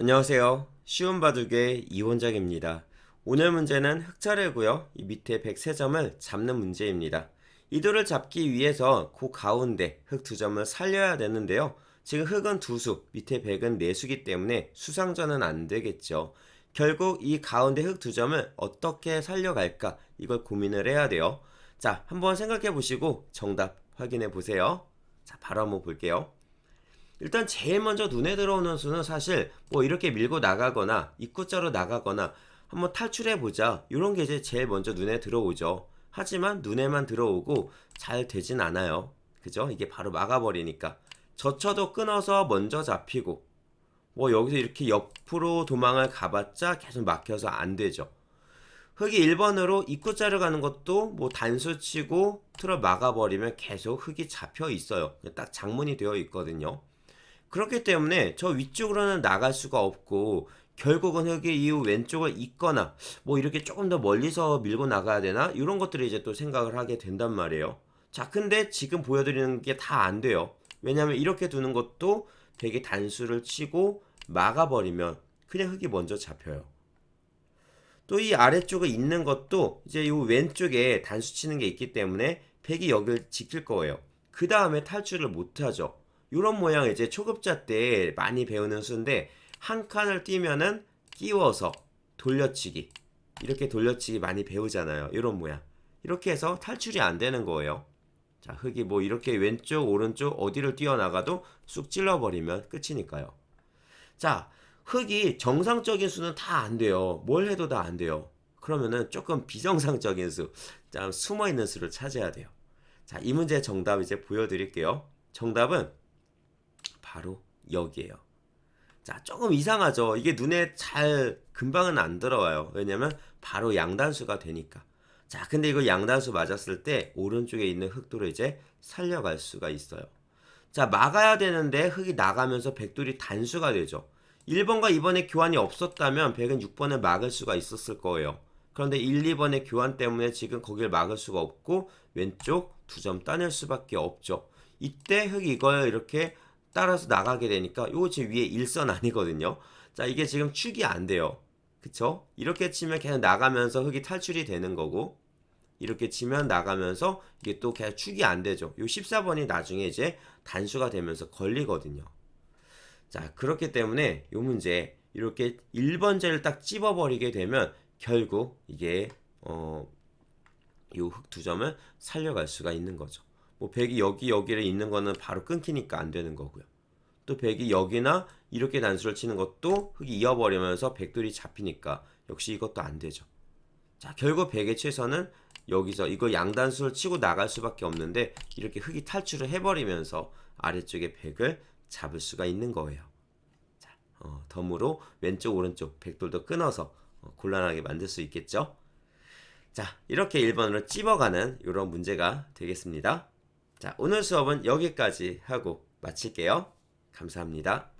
안녕하세요. 쉬운 바둑의 이원장입니다. 오늘 문제는 흑자래고요. 이 밑에 103점을 잡는 문제입니다. 이도를 잡기 위해서 그 가운데 흑 두 점을 살려야 되는데요. 지금 흑은 두 수, 밑에 100은 네 수기 때문에 수상전은 안 되겠죠. 결국 이 가운데 흑 두 점을 어떻게 살려갈까 이걸 고민을 해야 돼요. 자, 한번 생각해 보시고 정답 확인해 보세요. 자, 바로 한번 볼게요. 일단 제일 먼저 눈에 들어오는 수는 사실 뭐 이렇게 밀고 나가거나 입구자로 나가거나 한번 탈출해 보자 이런 게 이제 제일 먼저 눈에 들어오죠. 하지만 눈에만 들어오고 잘 되진 않아요. 그죠? 이게 바로 막아버리니까 저쳐도 끊어서 먼저 잡히고 뭐 여기서 이렇게 옆으로 도망을 가봤자 계속 막혀서 안 되죠. 흑이 1번으로 입구자를 가는 것도 뭐 단수 치고 틀어 막아버리면 계속 흑이 잡혀 있어요. 딱 장문이 되어 있거든요. 그렇기 때문에 저 위쪽으로는 나갈 수가 없고 결국은 흑이 이후 왼쪽을 잇거나 뭐 이렇게 조금 더 멀리서 밀고 나가야 되나 이런 것들을 이제 또 생각을 하게 된단 말이에요. 자, 근데 지금 보여드리는 게 다 안 돼요. 왜냐하면 이렇게 두는 것도 되게 단수를 치고 막아버리면 그냥 흑이 먼저 잡혀요. 또 이 아래쪽에 있는 것도 이제 이 왼쪽에 단수 치는 게 있기 때문에 백이 여기를 지킬 거예요. 그 다음에 탈출을 못 하죠. 이런 모양 이제 초급자 때 많이 배우는 수인데 한 칸을 띄면은 끼워서 돌려치기 이렇게 돌려치기 많이 배우잖아요. 이런 모양 이렇게 해서 탈출이 안 되는 거예요. 자 흙이 뭐 이렇게 왼쪽 오른쪽 어디를 뛰어나가도 쑥 찔러버리면 끝이니까요. 자 흙이 정상적인 수는 다 안 돼요. 뭘 해도 다 안 돼요. 그러면은 조금 비정상적인 수, 좀 숨어 있는 수를 찾아야 돼요. 자, 이 문제 정답 이제 보여드릴게요. 정답은 바로 여기에요. 자, 조금 이상하죠. 이게 눈에 잘 금방은 안 들어와요. 왜냐면 바로 양단수가 되니까. 자, 근데 이거 양단수 맞았을 때 오른쪽에 있는 흑도를 이제 살려갈 수가 있어요. 자, 막아야 되는데 흑이 나가면서 백돌이 단수가 되죠. 1번과 2번의 교환이 없었다면 100은 6번을 막을 수가 있었을 거예요. 그런데 1, 2번의 교환 때문에 지금 거기를 막을 수가 없고 왼쪽 두 점 따낼 수밖에 없죠. 이때 흑이 이걸 이렇게 따라서 나가게 되니까 요거 제 위에 일선 아니거든요. 자, 이게 지금 축이 안 돼요. 그쵸? 이렇게 치면 계속 나가면서 흑이 탈출이 되는 거고 이렇게 치면 나가면서 이게 또 계속 축이 안 되죠. 요 14번이 나중에 이제 단수가 되면서 걸리거든요. 자, 그렇기 때문에 요 문제 이렇게 1번째를 딱 찝어버리게 되면 결국 이게 어, 요흑두 점을 살려갈 수가 있는 거죠. 뭐 백이 여기 여기를 있는 거는 바로 끊기니까 안 되는 거고요. 또 백이 여기나 이렇게 단수를 치는 것도 흑이 이어버리면서 백돌이 잡히니까 역시 이것도 안 되죠. 자, 결국 백의 최선은 여기서 이거 양단수를 치고 나갈 수밖에 없는데 이렇게 흑이 탈출을 해버리면서 아래쪽에 백을 잡을 수가 있는 거예요. 자, 어, 덤으로 왼쪽 오른쪽 백돌도 끊어서 어, 곤란하게 만들 수 있겠죠. 자, 이렇게 1번으로 찝어가는 이런 문제가 되겠습니다. 자, 오늘 수업은 여기까지 하고 마칠게요. 감사합니다.